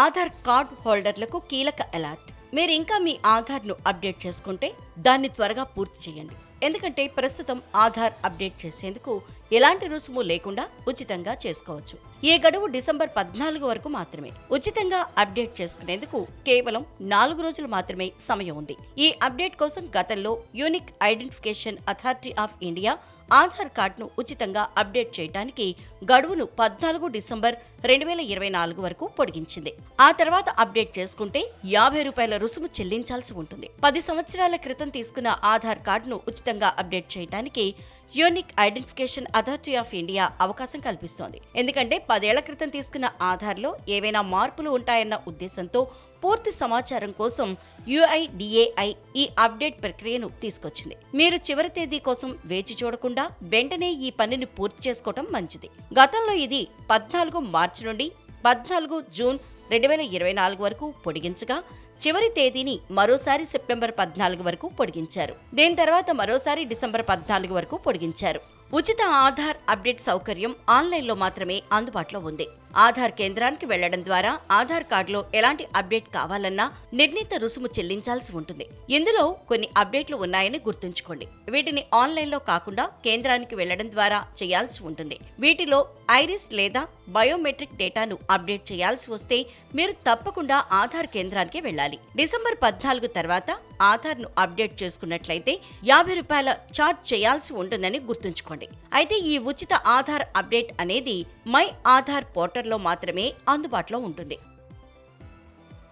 Aadhaar card హోల్డర్లకు కీలక alert. మీరు ఇంకా మీ ఆధార్ను అప్డేట్ చేసుకుంటే దాన్ని త్వరగా పూర్తి చేయండి. ఎందుకంటే ప్రస్తుతం ఆధార్ అప్డేట్ చేసేందుకు ఎలాంటి రుసుము లేకుండా ఉచితంగా చేసుకోవచ్చు. ఈ గడువు డిసెంబర్ పద్నాలుగు వరకు మాత్రమే. ఉచితంగా అప్డేట్ చేసుకునేందుకు కేవలం నాలుగు రోజులు మాత్రమే సమయం ఉంది. ఈ అప్డేట్ కోసం గతంలో unique identification authority of India Aadhaar కార్డును ఉచితంగా అప్డేట్ చేయడానికి గడువును పద్నాలుగు డిసెంబర్ రెండు వేల ఇరవై నాలుగు వరకు పొడిగించింది. ఆ తర్వాత అప్డేట్ చేసుకుంటే యాభై రూపాయల రుసుము చెల్లించాల్సి ఉంటుంది. పది సంవత్సరాల క్రితం తీసుకున్న ఆధార్ కార్డును ఉచితంగా అప్డేట్ చేయడానికి unique identification authority of India అవకాశం కల్పిస్తోంది. ఎందుకంటే పదేళ్ళ క్రితం తీసుకున్న ఆధార్లో ఏవైనా మార్పులు ఉంటాయన్న ఉద్దేశంతో పూర్తి సమాచారం కోసం యుఐడిఏఐ ఈ అప్డేట్ ప్రక్రియను తీసుకొచ్చింది. మీరు చివరి తేదీ కోసం వేచి చూడకుండా వెంటనే ఈ పనిని పూర్తి చేసుకోవటం మంచిది. గతంలో ఇది పద్నాలుగు మార్చి నుండి పద్నాలుగు జూన్ రెండు వేల ఇరవై నాలుగు వరకు పొడిగించగా చివరి తేదీని మరోసారి సెప్టెంబర్ పద్నాలుగు వరకు పొడిగించారు. దీని తర్వాత మరోసారి డిసెంబర్ పద్నాలుగు వరకు పొడిగించారు. ఉచిత ఆధార్ అప్డేట్ సౌకర్యం ఆన్లైన్లో మాత్రమే అందుబాటులో ఉంది. ఆధార్ కేంద్రానికి వెళ్ళడం ద్వారా ఆధార్ కార్డులో ఎలాంటి అప్డేట్ కావాలన్నా నిర్ణీత రుసుము చెల్లించాల్సి ఉంటుంది. ఇందులో కొన్ని అప్డేట్లు ఉన్నాయని గుర్తుంచుకోండి. వీటిని ఆన్లైన్లో కాకుండా కేంద్రానికి వెళ్ళడం ద్వారా చేయాల్సి ఉంటుంది. వీటిలో ఐరిస్ లేదా బయోమెట్రిక్ డేటాను అప్డేట్ చేయాల్సి వస్తే మీరు తప్పకుండా ఆధార్ కేంద్రానికి వెళ్ళాలి. డిసెంబర్ పద్నాలుగు తర్వాత ఆధార్ను అప్డేట్ చేసుకున్నట్లయితే యాభై రూపాయల ఛార్జ్ చేయాల్సి ఉంటుందని గుర్తుంచుకోండి. అయితే ఈ ఉచిత ఆధార్ అప్డేట్ అనేది మై ఆధార్ పోర్టల్లో మాత్రమే అందుబాటులో ఉంటుంది.